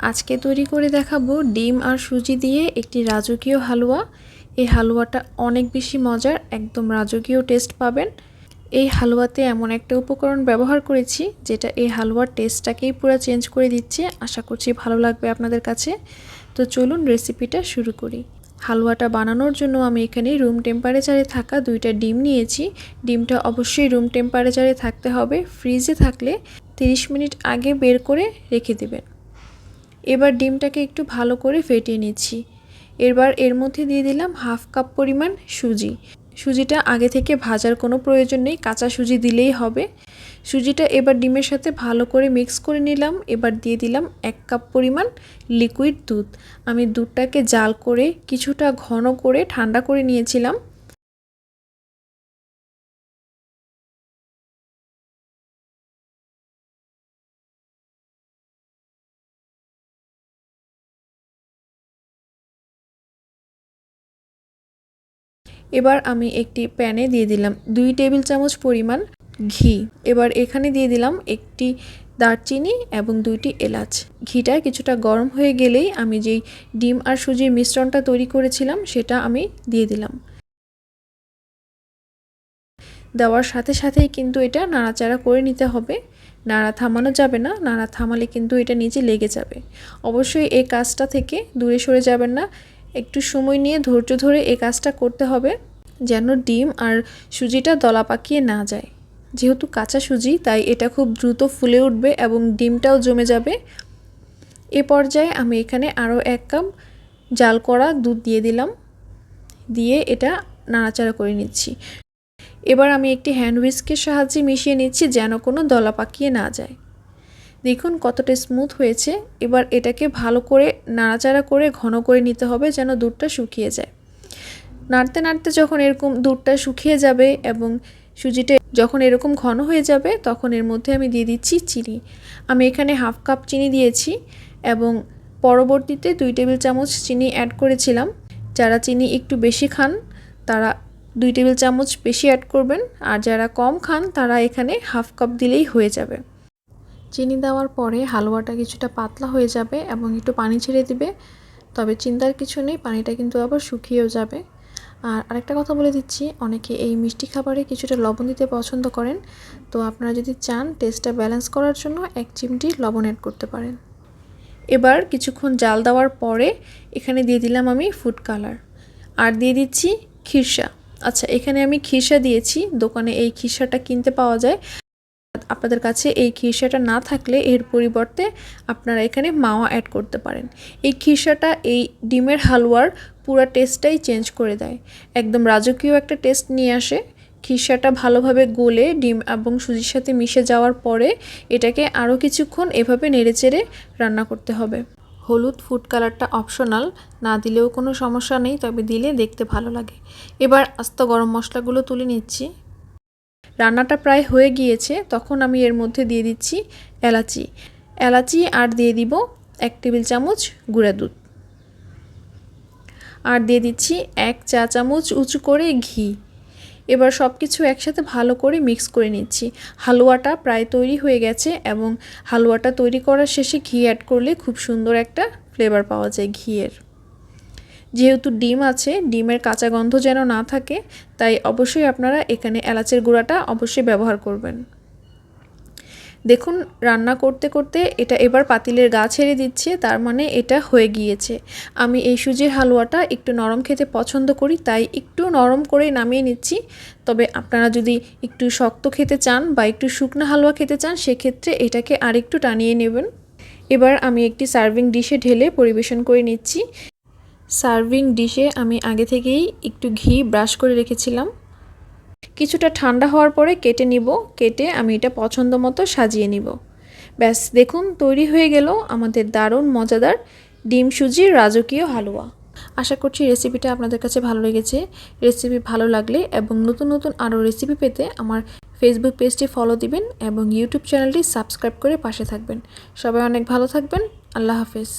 আজকে তৈরি করে দেখাবো ডিম আর সুজি দিয়ে একটি রাজকীয় হালুয়া। এই হালুয়াটা অনেক বেশি মজার, একদম রাজকীয় টেস্ট পাবেন। এই হালুয়াতে এমন একটা উপকরণ ব্যবহার করেছি, যেটা এই হালুয়ার টেস্টটাকেই পুরো চেঞ্জ করে দিচ্ছে। আশা করছি ভালো লাগবে আপনাদের কাছে। তো চলুন রেসিপিটা শুরু করি। হালুয়াটা বানানোর জন্য আমি এখানে রুম টেম্পারেচারে থাকা দুইটা ডিম নিয়েছি। ডিমটা অবশ্যই রুম টেম্পারেচারে থাকতে হবে। ফ্রিজে থাকলে 30 মিনিট আগে বের করে রেখে দেবেন। এবার ডিমটাকে একটু ভালো করে ফেটিয়ে নিচ্ছি। এবার এর মধ্যে দিয়ে দিলাম হাফ কাপ পরিমাণ সুজি। সুজিটা আগে থেকে ভাজার কোনো প্রয়োজন নেই, কাঁচা সুজি দিলেই হবে। সুজিটা এবার ডিমের সাথে ভালো করে মিক্স করে নিলাম। এবার দিয়ে দিলাম এক কাপ পরিমাণ লিকুইড দুধ। আমি দুধটাকে জাল করে কিছুটা ঘন করে ঠান্ডা করে নিয়েছিলাম। এবার আমি একটি প্যানে দিয়ে দিলাম দুই টেবিল চামচ পরিমাণ ঘি। এবার এখানে দিয়ে দিলাম একটি দারচিনি এবং দুইটি এলাচ। ঘিটা কিছুটা গরম হয়ে গেলেই আমি যেই ডিম আর সুজির মিশ্রণটা তৈরি করেছিলাম সেটা আমি দিয়ে দিলাম। দেওয়ার সাথে সাথেই কিন্তু এটা নাড়াচাড়া করে নিতে হবে। নাড়া থামানো যাবে না, নাড়া থামালে কিন্তু এটা নিচে লেগে যাবে। অবশ্যই এই কাজটা থেকে দূরে সরে যাবেন না। একটু সময় নিয়ে ধৈর্য ধরে এই কাজটা করতে হবে, যেন ডিম আর সুজিটা দলা পাকিয়ে না যায়। যেহেতু কাঁচা সুজি, তাই এটা খুব দ্রুত ফুলে উঠবে এবং ডিমটাও জমে যাবে। এ পর্যায়ে আমি এখানে আরও এক কাপ জাল করা দুধ দিয়ে দিলাম, দিয়ে এটা নাড়াচাড়া করে নিচ্ছি। এবার আমি একটি হ্যান্ড উইস্কের সাহায্যে মিশিয়ে নিচ্ছি, যেন কোনো দলা পাকিয়ে না যায়। দেখুন কতটা স্মুথ হয়েছে। এবার এটাকে ভালো করে নাড়াচাড়া করে ঘন করে নিতে হবে যেন দুধটা শুকিয়ে যায়। নাড়তে নাড়তে যখন এরকম দুধটা শুকিয়ে যাবে এবং সুজিটা যখন এরকম ঘন হয়ে যাবে তখন এর মধ্যে আমি দিয়ে দিচ্ছি চিনি। আমি এখানে হাফ কাপ চিনি দিয়েছি এবং পরবর্তীতে দুই টেবিল চামচ চিনি অ্যাড করেছিলাম। যারা চিনি একটু বেশি খান, তারা দুই টেবিল চামচ বেশি অ্যাড করবেন। আর যারা কম খান, তারা এখানে হাফ কাপ দিলেই হয়ে যাবে। চিনি দেওয়ার পরে হালুয়াটা কিছুটা পাতলা হয়ে যাবে এবং একটু পানি ছেড়ে দিবে। তবে চিন্তার কিছু নেই, পানিটা কিন্তু আবার শুকিয়েও যাবে। আর আরেকটা কথা বলে দিচ্ছি, অনেকে এই মিষ্টি খাবারে কিছুটা লবণ দিতে পছন্দ করেন। তো আপনারা যদি চান টেস্টটা ব্যালেন্স করার জন্য এক চিমটি লবণ অ্যাড করতে পারেন। এবার কিছুক্ষণ জাল দেওয়ার পরে এখানে দিয়ে দিলাম আমি ফুড কালার আর দিয়ে দিচ্ছি খিরসা। আচ্ছা এখানে আমি খিরসা দিয়েছি। দোকানে এই খিরসাটা কিনতে পাওয়া যায়। আপনাদের কাছে এই খিরসাটা না থাকলে এর পরিবর্তে আপনারা এখানে মাওয়া অ্যাড করতে পারেন। এই খিরসাটা এই ডিমের হালুয়ার পুরো টেস্টটাই চেঞ্জ করে দেয়। একদম রাজকীয় একটা টেস্ট নিয়ে আসে। খিরসাটা ভালোভাবে গলে ডিম এবং সুজির সাথে মিশে যাওয়ার পরে এটাকে আরও কিছুক্ষণ এভাবে নেড়েচেড়ে রান্না করতে হবে। হলুদ ফুড কালারটা অপশনাল না দিলেও কোনো সমস্যা নেই, তবে দিলে দেখতে ভালো লাগে। এবার আস্ত গরম মশলাগুলো তুলে নিচ্ছি। রান্নাটা প্রায় হয়ে গিয়েছে, তখন আমি এর মধ্যে দিয়ে দিচ্ছি এলাচি। এলাচি আর দিয়ে দিব এক টেবিল চামচ গুঁড়া দুধ। আর দিয়ে দিচ্ছি এক চা চামচ উঁচু করে ঘি। এবার সব কিছু একসাথে ভালো করে মিক্স করে নিচ্ছি। হালুয়াটা প্রায় তৈরি হয়ে গেছে এবং হালুয়াটা তৈরি করার শেষে ঘি অ্যাড করলে খুব সুন্দর একটা ফ্লেভার পাওয়া যায় ঘিয়ের। যেহেতু ডিম আছে, ডিমের কাঁচা গন্ধ যেন না থাকে, তাই অবশ্যই আপনারা এখানে এলাচের গুঁড়াটা অবশ্যই ব্যবহার করবেন। দেখুন, রান্না করতে করতে এটা এবার পাতিলের গা ছেড়ে দিচ্ছে, তার মানে এটা হয়ে গিয়েছে। আমি এই সুজির হালুয়াটা একটু নরম খেতে পছন্দ করি, তাই একটু নরম করে নামিয়ে নিচ্ছি। তবে আপনারা যদি একটু শক্ত খেতে চান বা একটু শুকনো হালুয়া খেতে চান, সেক্ষেত্রে এটাকে আরেকটু টানিয়ে নেবেন। এবার আমি একটি সার্ভিং ডিশে ঢেলে পরিবেশন করে নিচ্ছি। সার্ভিং ডিশে আমি আগে থেকেই একটু ঘি ব্রাশ করে রেখেছিলাম। কিছুটা ঠান্ডা হওয়ার পরে কেটে নিব, কেটে আমি এটা পছন্দ মতো সাজিয়ে নিব। ব্যাস, দেখুন, তৈরি হয়ে গেল আমাদের দারুণ মজাদার ডিম সুজির রাজকীয় হালুয়া। আশা করছি রেসিপিটা আপনাদের কাছে ভালো লেগেছে। রেসিপি ভালো লাগলে এবং নতুন নতুন আরও রেসিপি পেতে আমার ফেসবুক পেজটি ফলো দিবেন এবং ইউটিউব চ্যানেলটি সাবস্ক্রাইব করে পাশে থাকবেন। সবাই অনেক ভালো থাকবেন। আল্লাহ হাফেজ।